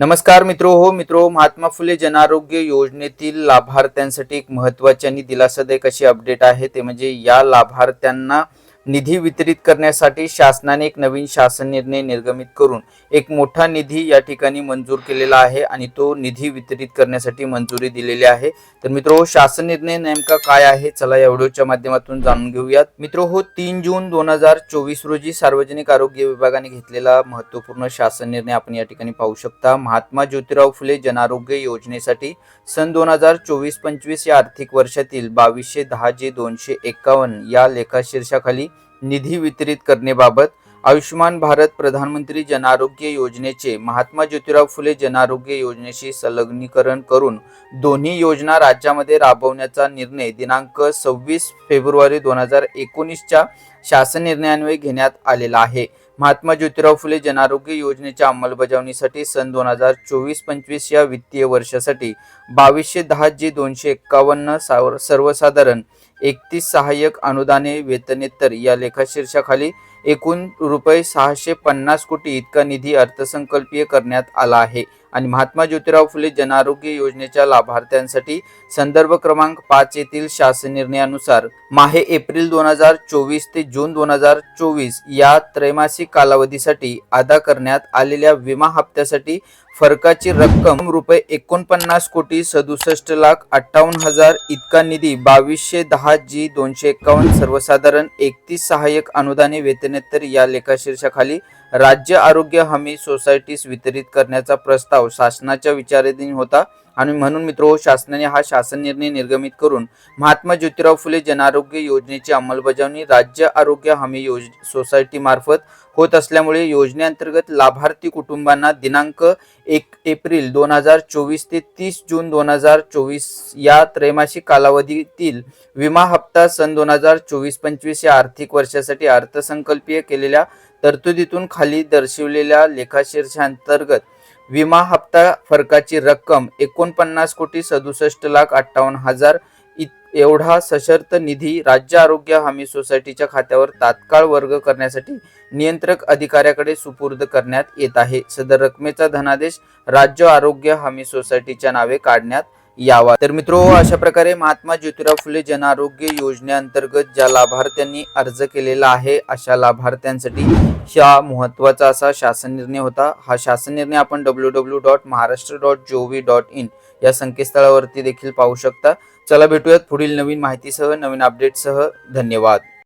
नमस्कार मित्रो हो मित्रो महात्मा फुले जनआरोग्य योजनेतील लाभार्थ्यांसाठी एक महत्वाची आणि दिलासादायक अशी अपडेट आहे. ते म्हणजे या लाभार्थ्यांना निधी वितरित करण्यासाठी शासनाने एक नवीन शासन निर्णय निर्गमित करून एक मोठा निधी या ठिकाणी मंजूर केलेला आहे आणि तो निधी वितरित करण्यासाठी मंजुरी दिलेली आहे. तर मित्रो शासन निर्णय नेमका काय आहे? चला या व्हिडिओच्या माध्यमातून जाणून घेऊयात. मित्रो हो तीन जून दोन हजार चोवीस रोजी सार्वजनिक आरोग्य विभागाने घेतलेला महत्त्वपूर्ण शासन निर्णय आपण या ठिकाणी पाहू शकता. महात्मा ज्योतिराव फुले जनआरोग्य योजनेसाठी सन दोन हजार चोवीस पंचवीस या आर्थिक वर्षातील बावीसशे दहा जे दोनशे एकावन्न या लेखाशीर्षाखाली निधी वितरित करण्याबाबत आयुष्यमान भारत प्रधानमंत्री जनआरोग्य योजनेचे महात्मा ज्योतिराव फुले जनआरोग्य योजनेशी संलग्नीकरण करून दोन्ही योजना राज्यामध्ये राबवण्याचा निर्णय दिनांक सव्वीस फेब्रुवारी दोन हजार एकोणीसच्या शासन निर्णयान्वये घेण्यात आलेला आहे. महात्मा ज्योतिराव फुले जनआरोग्य योजनेच्या अंमलबजावणीसाठी सन दोन हजार चोवीस पंचवीस या वित्तीय वर्षासाठी बावीसशे दहा जी दोनशे एक्कावन्न सावर सर्वसाधारण एकतीस सहाय्यक अनुदाने वेतनेतर या लेखाशीर्षाखाली एकूण रुपये सहाशे पन्नास कोटी इतका निधी अर्थसंकल्पीय करण्यात आला आहे. आणि महात्मा ज्योतिराव फुले जनआरोग्य योजनेच्या लाभार्थ्यांसाठी संदर्भ क्रमांक पाच येथील शासन निर्णयानुसार माहे एप्रिल दोन हजार चोवीस ते जून दोन हजार चोवीस या त्रैमासिक कालावधीसाठी अदा करण्यात आलेल्या विमा हप्त्यासाठी फरकाची रक्कम रुपये एकोणपन्नास कोटी सदुसष्ट लाख अठ्ठावन्न हजार इतका निधी बावीसशे दहा जी दोनशे एकावन्न सर्वसाधारण एकतीस सहाय्यक अनुदाने वेतनेतर या लेखाशीर्षाखाली राज्य आरोग्य हमी सोसायटीस वितरित करण्याचा प्रस्ताव शासनाच्या विचाराधीन होता. आणि म्हणून मित्र हो, शासनाने हा शासन निर्णय निर्गमित करून महात्मा ज्योतिराव फुले जनआरोग्य योजनेची अंमलबजावणी राज्य आरोग्य हमी योज सोसायटी मार्फत होत असल्यामुळे योजनेअंतर्गत लाभार्थी कुटुंबांना दिनांक एक एप्रिल दोन हजार चोवीस ते तीस जून दोन हजार चोवीस या त्रैमासिक कालावधीतील विमा हप्ता सन दोन हजार चोवीस पंचवीस या आर्थिक वर्षासाठी अर्थसंकल्पीय केलेल्या तरतुदीतून खाली दर्शवलेल्या लेखाशीर्षांतर्गत विमा हप्ता फरकाची रक्कम एकोणपन्नास कोटी सदुसष्ट लाख अठ्ठावन्न हजार एवढा सशर्त निधी राज्य आरोग्य हमी सोसायटीच्या खात्यावर तात्काळ वर्ग करण्यासाठी नियंत्रक अधिकाऱ्याकडे सुपूर्द करण्यात येत आहे. सदर रकमेचा धनादेश राज्य आरोग्य हमी सोसायटीच्या नावे काढण्यात यावा. तर मित्रो अशा प्रकारे महात्मा ज्योतिराव फुले जनआरोग्य योजनेअंतर्गत ज्या लाभार्थ्यांनी अर्ज केलेला आहे अशा लाभार्थ्यांसाठी हा महत्त्वाचा असा शासन निर्णय होता. हा शासन निर्णय आपण W W dot Maharashtra dot G V dot in या संकेतस्थळावरती देखील पाहू शकता. चला भेटूयात पुढील नवीन माहितीसह नवीन अपडेटसह धन्यवाद.